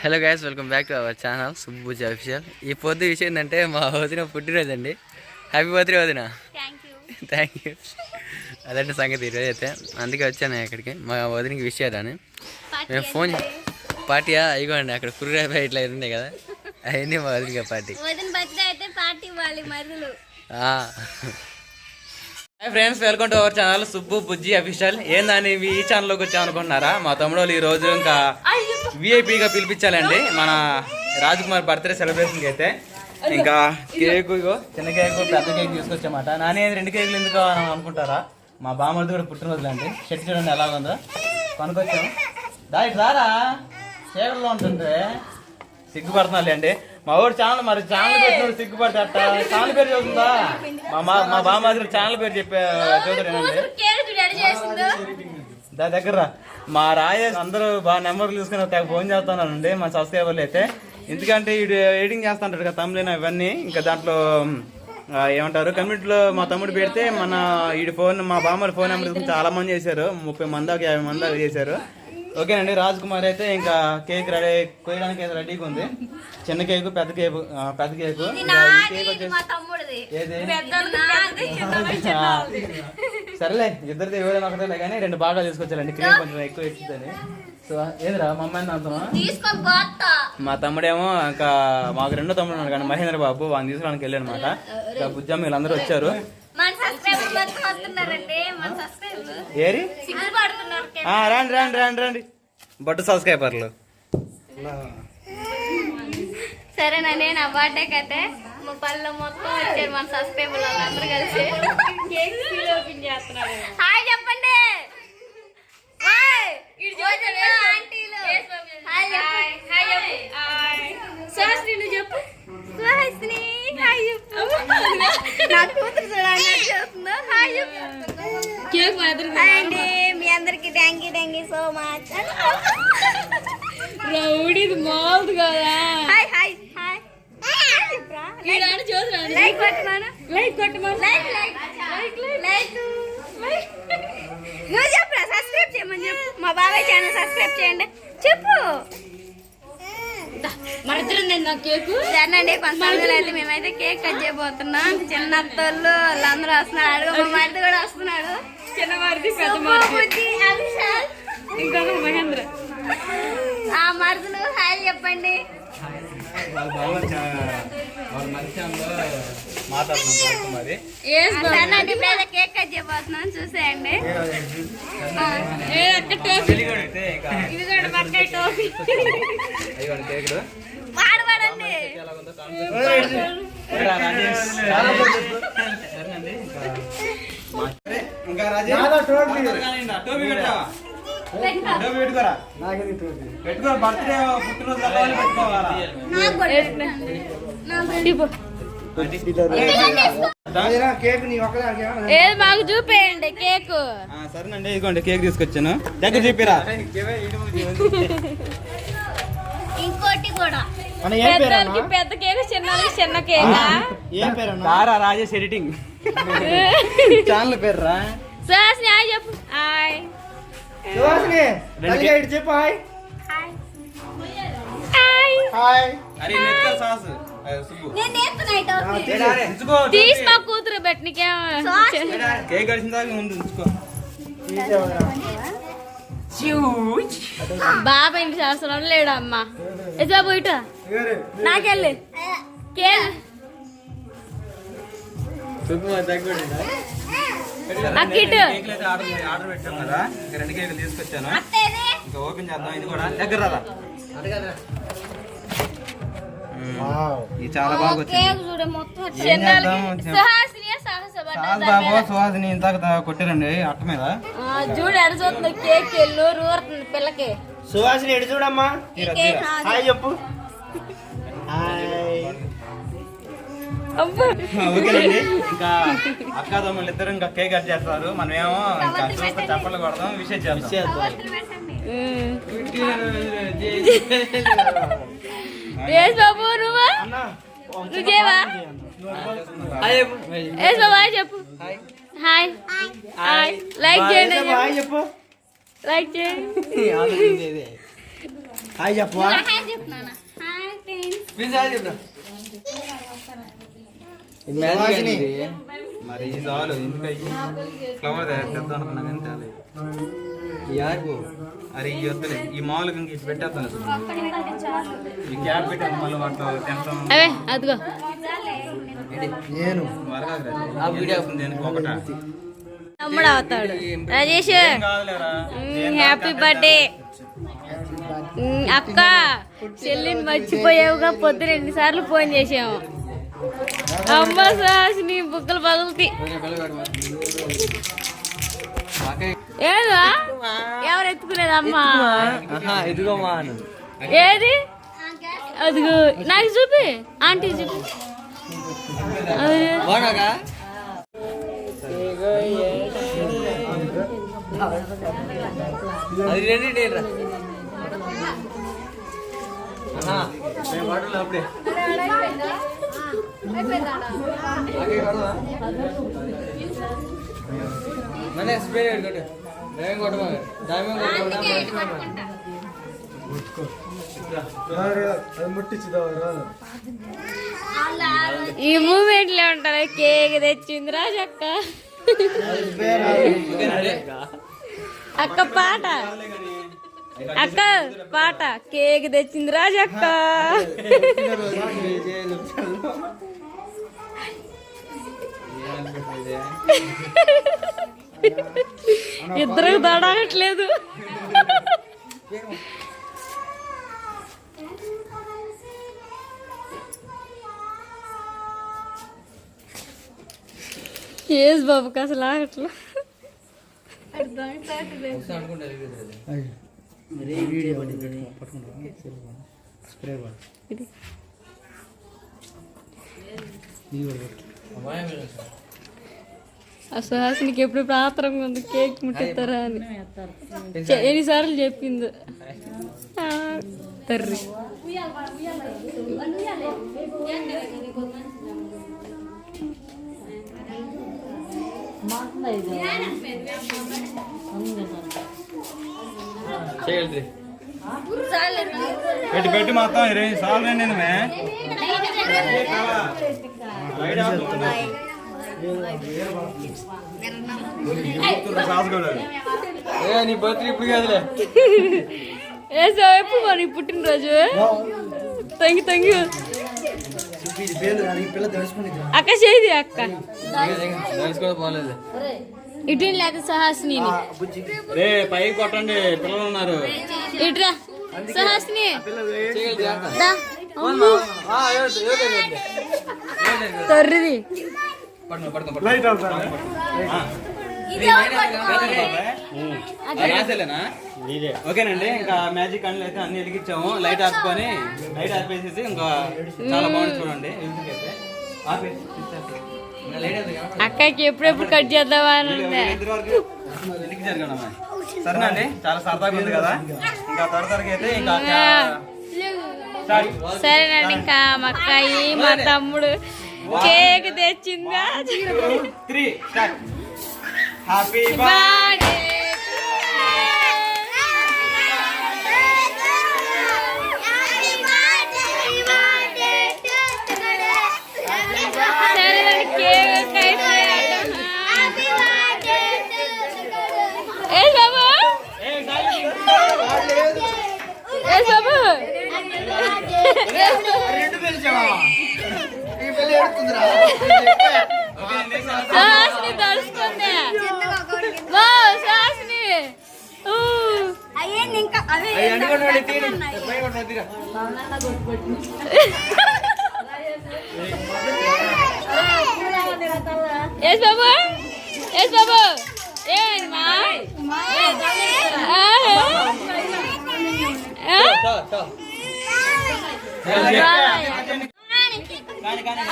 Hello guys welcome back to our channel Subbuji official ఈ పొద్దు విషయం ఏంటంటే మా వదిన పుట్టినరోజు అండి హ్యాపీ బర్త్డే వదిన థ్యాంక్ యూ అదంటే సంగతి ఈరోజు అయితే. అందుకే వచ్చాను ఇక్కడికి. మా వదినకి విష్ చేయాలని మేము ఫోన్ పార్టీయా అయిగోండి అక్కడ కుర్రే ఇట్లా ఉన్నాయి కదా. అవన్నీ మా పార్టీ. వదిన party hi friends welcome to our channel Subbu Bujji official ఏందని ఈ ఛానల్లోకి వచ్చాం అనుకుంటున్నారా? మా తమ్ముడు వాళ్ళు ఈ రోజు ఇంకా విఐపిగా పిలిపించాలండి. మన రాజకుమార్ బర్త్డే సెలబ్రేషన్కి అయితే. ఇంకా కేక్ చిన్న కేక్ పెద్ద కేక్ తీసుకొచ్చామాట. నానే రెండు కేకులు ఎందుకు అని అనుకుంటారా? మా బామ్మది కూడా పుట్టినరోజులండి. షర్ట్ చూడండి ఎలా ఉందో కొనుక్కొచ్చాం. దా ఇటు రారా. చీకట్లో ఉంటుంది. సిగ్గుపడుతున్నాలే అండి మా ఊరు ఛానల్ మరి ఛానల్ పెట్టినోడు సిగ్గుపడతాట ఛానల్ పేరు చదువుతుందా మా మా మా బామ్మ ఛానల్ పేరు చెప్పే చదువుతానండి దా దగ్గర. మా రాజేష్ అందరూ బాగా నెంబర్లు తీసుకుని తెగ ఫోన్ చేస్తున్నానండి మా సబ్స్క్రైబర్లు అయితే. ఎందుకంటే ఇడు ఎడిటింగ్ చేస్తుంటారు కదా తమ్ములైన ఇవన్నీ. ఇంకా దాంట్లో ఏమంటారు కమ్యూనిటీలో మా తమ్ముడు పెడితే మన ఈ ఫోన్ మా బామ్మల ఫోన్ నెంబర్ చాలా మంది చేశారు. ముప్పై మంది దాకా యాభై మంది చేశారు. ఓకేనండి రాజ్ కుమార్ అయితే ఇంకా కేక్ రెడీ కోయడానికి అయితే రెడీగా ఉంది. చిన్న కేకు పెద్ద కేకు పెద్ద కేకు. కేక్ ఇది వచ్చేసి. సరేలే ఇద్దరిది ఎవరైనా ఒకటే కానీ రెండు భాగాలు తీసుకొచ్చారండి. క్రీమ్ కొంచెం ఎక్కువ ఇచ్చిందని. సో ఏదిరా మా అమ్మాయిని పోతా. మా తమ్ముడేమో ఇంకా మాకు రెండో తమ్ముడు ఉన్నాడు కానీ మహేంద్ర బాబు వాడిని తీసుకోవడానికి వెళ్ళాడు అనమాట ఇంకా బుజ్జమ్మ వీళ్ళందరూ వచ్చారు. ఏరి? ఆ, రండి రండి రండి రండి. బట్టు సబ్స్క్రైబర్లు. సరేనండి నా బర్త్డేకి అయితే మా పల్లె మొత్తం వచ్చారు మన సబ్స్క్రైబర్ అందరూ కలిసి. కేక్ ఓపెన్ చేస్తున్నారు హాయ్ చెప్పండి. సుహాసిని నువ్వు చెప్పు. సుహాసిని హాయ్ చెప్పు. నా కూతురు చూడండి అండి. మీ అందరికి thank you thank you so much రౌడీది మాల్ది కదా. Hi hi hi. లైక్ కొట్టమాను. లైక్ కొట్టమని. లైక్ లైక్ లైక్ లైక్ నువ్వు చెప్పురా సబ్స్క్రైబ్ చేయమని చెప్పు. మా బాబాయ్ ఛానల్ సబ్స్క్రైబ్ చేయండి. చెప్పు మన ఇద్దరు నేను నా కేకు సరేనండి కొంతమంది అయితే మేమైతే కేక్ కట్ చేయబోతున్నాం. చిన్న అత్తోళ్ళు వాళ్ళందరూ వస్తున్నారు. అడుగు మా మరిది కూడా వస్తున్నాడు. చిన్న పెద్ద మారిది. ఇంకొక మహేంద్ర. ఆ మరుదులు హాయ్ చెప్పండి. కేక్ కట్ చేయబోతున్నాం. చూసేయండి. ఇంకా కూడా పక్కా టోపీ? పెట్టుకో బర్త్డే పుట్టినరోజు పెట్టుకోవాలా ఏది మాకు చూపేయండి కేక్ సరేనండి ఇదిగోండి కేక్ తీసుకొచ్చాను దగ్గర చూపిరా ఇంకోటి కూడా పెద్ద కేక్ చిన్న కేకా. ఏం పేరు అన్న? తారా రాజేష్ ఎడిటింగ్. ఛానల్ పేరు రా సుహాసిని హాయ్ చెప్పు. హాయ్. సుహాసిని తల్లిగా ఇటు చెప్పు హాయ్. హాయ్. హాయ్. అరే నెత్త సాసు. అదే సుబ్బు. నేను నేర్పుతున్నా ఈ టోపీ ఉంచుకో తీసి మా కూతురు పెట్టినకేం కేక్ కడిచిన దాకా ముందు ఉంచుకో. బాబాయ్ ఇంటి అవసరం ఎదురా పోయిట? నాకెళ్ళి. ఆర్డర్ ఆర్డర్ పెట్టాం కదా. ఇంకా రెండు కేకులు తీసుకొచ్చాను. ఇంకా ఓపెన్ చేద్దాం. ఇది కూడా దగ్గర ఇది చాలా బాగా వచ్చింది. చాలు బాబు సుహాసిని. కొట్టారండి. అట్ట మీద. చూడు ఎడ చూస్తుంది కేక్ ఎల్లు రూరుతుంది పిల్లకి. సుహాసిని ఎటు చూడమ్మా. హాయ్ చెప్పు. హాయ్. ఓకేనండి ఇంకా అక్క తమ్ముళ్ళు ఇద్దరు ఇంకా కేక్ కట్ చేస్తారు. మనం ఏమో ఇంకా చూస్తే చప్పట్లు కొడదాం విషయం చేద్దాం. బాబు నువ్వా? హాయ్ చెప్పు. హాయ్ హాయ్ లైక్ చేయండి. చెప్పు, హాయ్ చెప్పు లైక్ చేయండి హాయ్ చెప్పు హాయ్ చెప్తున్నా సుహాసిని. మరి ఈ చాలు ఎందుకయ్యి? ఫ్లవర్ తెద్దాం అనుకున్నా కానీ తేలేదు యాకు అరే ఈ వద్దులే ఈ మామూలుగా ఇంక ఇటు పెట్టేస్తాను ఈ క్యాప్ పెట్టాను మళ్ళీ వాటిలో తింటాం. అవే అదిగో. నేను. ఆ వీడియో. దేనికి ఒకట? తమ్ముడు అవుతాడు. Rajesh happy birthday. అక్క చెల్లిని మర్చిపోయావుగా పొద్దున ఎన్నిసార్లు ఫోన్ చేసాము అమ్మ సాసి బుక్కలు పగులుతాయి ఏదా? ఎవరు ఎత్తుకునేది అమ్మా ఏది? అదిగో నాకు చూపి. ఆంటీ చూపి. అది రెడీ అప్పుడే. మన కొట్టమా? డ్రైవింగ్ ఈ మూమెంట్లో ఉంటారు కేక్ తెచ్చింది రాజక్క అక్క పాట. అక్క పాట. కేక్ తెచ్చింది రాజక్క ఇద్దరు దడగట్లేదు ఏజ్ బాబుకి అసలు ఆగట్లేదు స్ప్రే ఇది. ఆ సుహాసినికి ఎప్పుడు ప్రాత్రంగా ఉంది కేక్ ముట్టిస్తారా అని. ఎన్నిసార్లు చెప్పింది. తర్రి. చేయాలి పెట్టి పెట్టి మొత్తం ఇరవై సార్లు అండి మే ఏ నీ బర్త్డే ఇప్పుడు కాదులే ఏ సో ఎప్పుడు మరి పుట్టినరోజు థ్యాంక్ యూ థ్యాంక్ యూ పిల్ల తెలుసుకుని అక్క చేది అక్క. ఇటు లేదా సుహాసిని. రే పైకి కొట్టండి పిల్లలు ఉన్నారు. ఇటురా సుహాసిని. తర్రిది. ఓకేనండి ఇంకా మ్యాజిక్ అన్ని అయితే అన్ని వెలిగించాము. లైట్ ఆపుకొని లైట్ ఆపేసేసి ఇంకా చాలా బాగుంది చూడండి. అక్కకి ఎప్పుడెప్పుడు కట్ చేద్దామా జరగడమ్మా. సరేనండి చాలా సరదాగా ఉంది కదా? ఇంకా త్వర త్వరగా అయితే ఇంకా. సరేనండి ఇంకా మా అక్కాయి మా తమ్ముడు కేక్ తెచ్చిందా? త్రీ స్టార్ట్ హ్యాపీ బర్త్డే సరేనండి కేక్ అయితే ఏ బాబు ఏ బాబు. రెండు పిలిచావా? ఈ పిల్ల ఏడుతుందిరా ఎస్ బాబు ఎస్ బాబు. ఏంటి మా?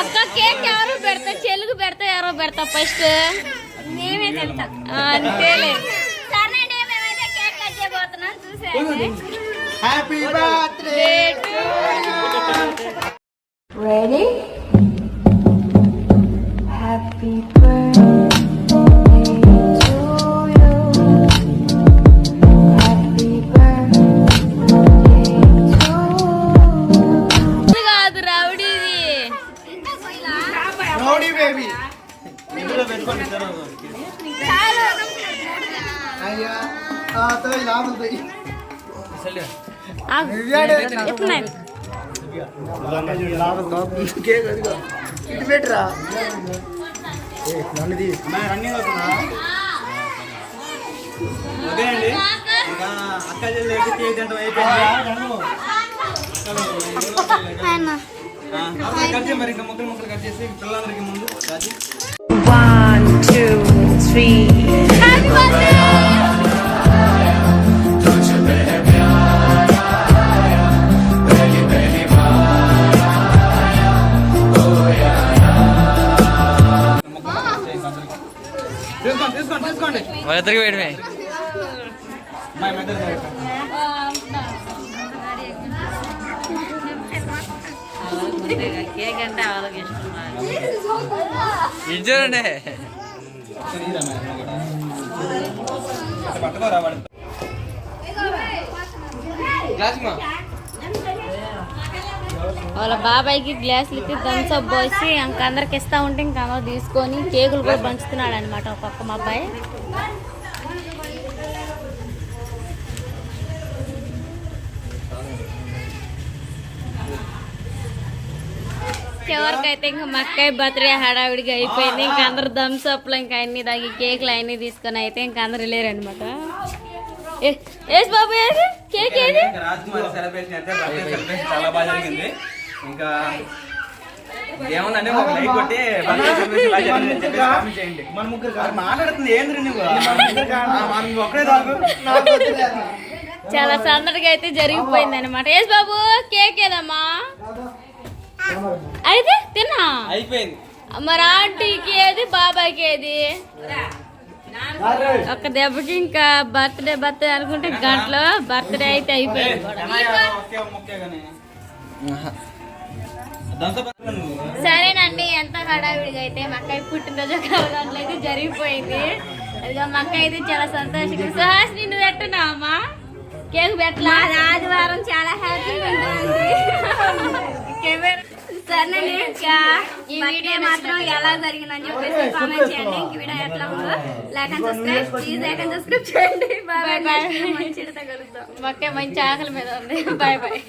అక్క కేక్ ఎవరు పెడతా? చెలుగు పెడతా ఎవరో పెడతా? ఫస్ట్. మేమే తింటాం అంతేలే. చేయబోతున్నాం చూసేయండి happy birthday Ready? Happy birthday అదిగో ఇటు పెట్టరా తీ. ఓకేనండి ఇంకా అక్క చెల్లెలు కేక్ తింటాం అయిపోయింది. ఆ, అప్పుడు కట్ చేయి మరి ఇంకా ముక్కలు ముక్కలు కట్ చేసి పిల్లలందరికీ ముందు. రాజీ One, two, three. వాళ్ళిద్దరికి వేయడమే. మా పట్టుకోరా వాడు వాళ్ళ బాబాయ్కి గ్లాసులు ఇచ్చి థమ్స్ అప్ పోసి ఇంక అందరికి ఇస్తా ఉంటే ఇంకా తీసుకొని కేకులు కూడా పంచుతున్నాడు అనమాట ఒక్కొక్క మా అబ్బాయి. చివరికైతే ఇంకా మా బర్త్డే హడావిడిగా అయిపోయింది. ఇంకా అందరు థమ్స్ అప్లు ఇంకా అన్ని దాగి కేకులు అన్ని తీసుకొని అయితే ఇంకా అందరు వెళ్ళారనమాట ఏస్ బాబు కేక్ ఏది? రాజకుమారి సెలబ్రేషన్ అయితే చాలా బాగా జరిగింది. ఇంకా ఏముందంటే ఒక లైక్ కొట్టి మన ముగ్గురు మాట్లాడుతుంది ఏంద్రి నువ్వు? ఒక్కడే. చాలా సందడిగా అయితే జరిగిపోయింది అనమాట ఏస్ బాబు కేక్ ఏదమ్మా? అయితే తిన్నా? అయిపోయింది. మరి ఆంటీకి ఏది బాబాయ్కి ఏది? ఒక దెబ్బకి ఇంకా బర్త్డే బర్త్డే అనుకుంటే గంటలో బర్త్డే అయితే అయిపోయింది. సరేనండి ఎంత హడావిడిగా అయితే మా అక్కయ్య పుట్టినరోజు కావాలంటే అయితే జరిగిపోయింది. అదిగా మా అక్క అయితే చాలా సంతోషంగా సుహాస్ నిన్ను పెట్టున్నావమ్మా కేక్ పెట్టలా? ఆదివారం చాలా హ్యాపీగా ఉంటుంది సరేనండి ఇంకా ఈ వీడియో మాత్రం ఎలా జరిగిందని చెప్పేసి కామెంట్ చేయండి. ఇంక వీడియో ఎట్లా ఉందో like and subscribe please like and subscribe చేయండి. బాయ్ బాయ్ మంచి మంచి ఆకలి మీద ఉంది. Bye bye.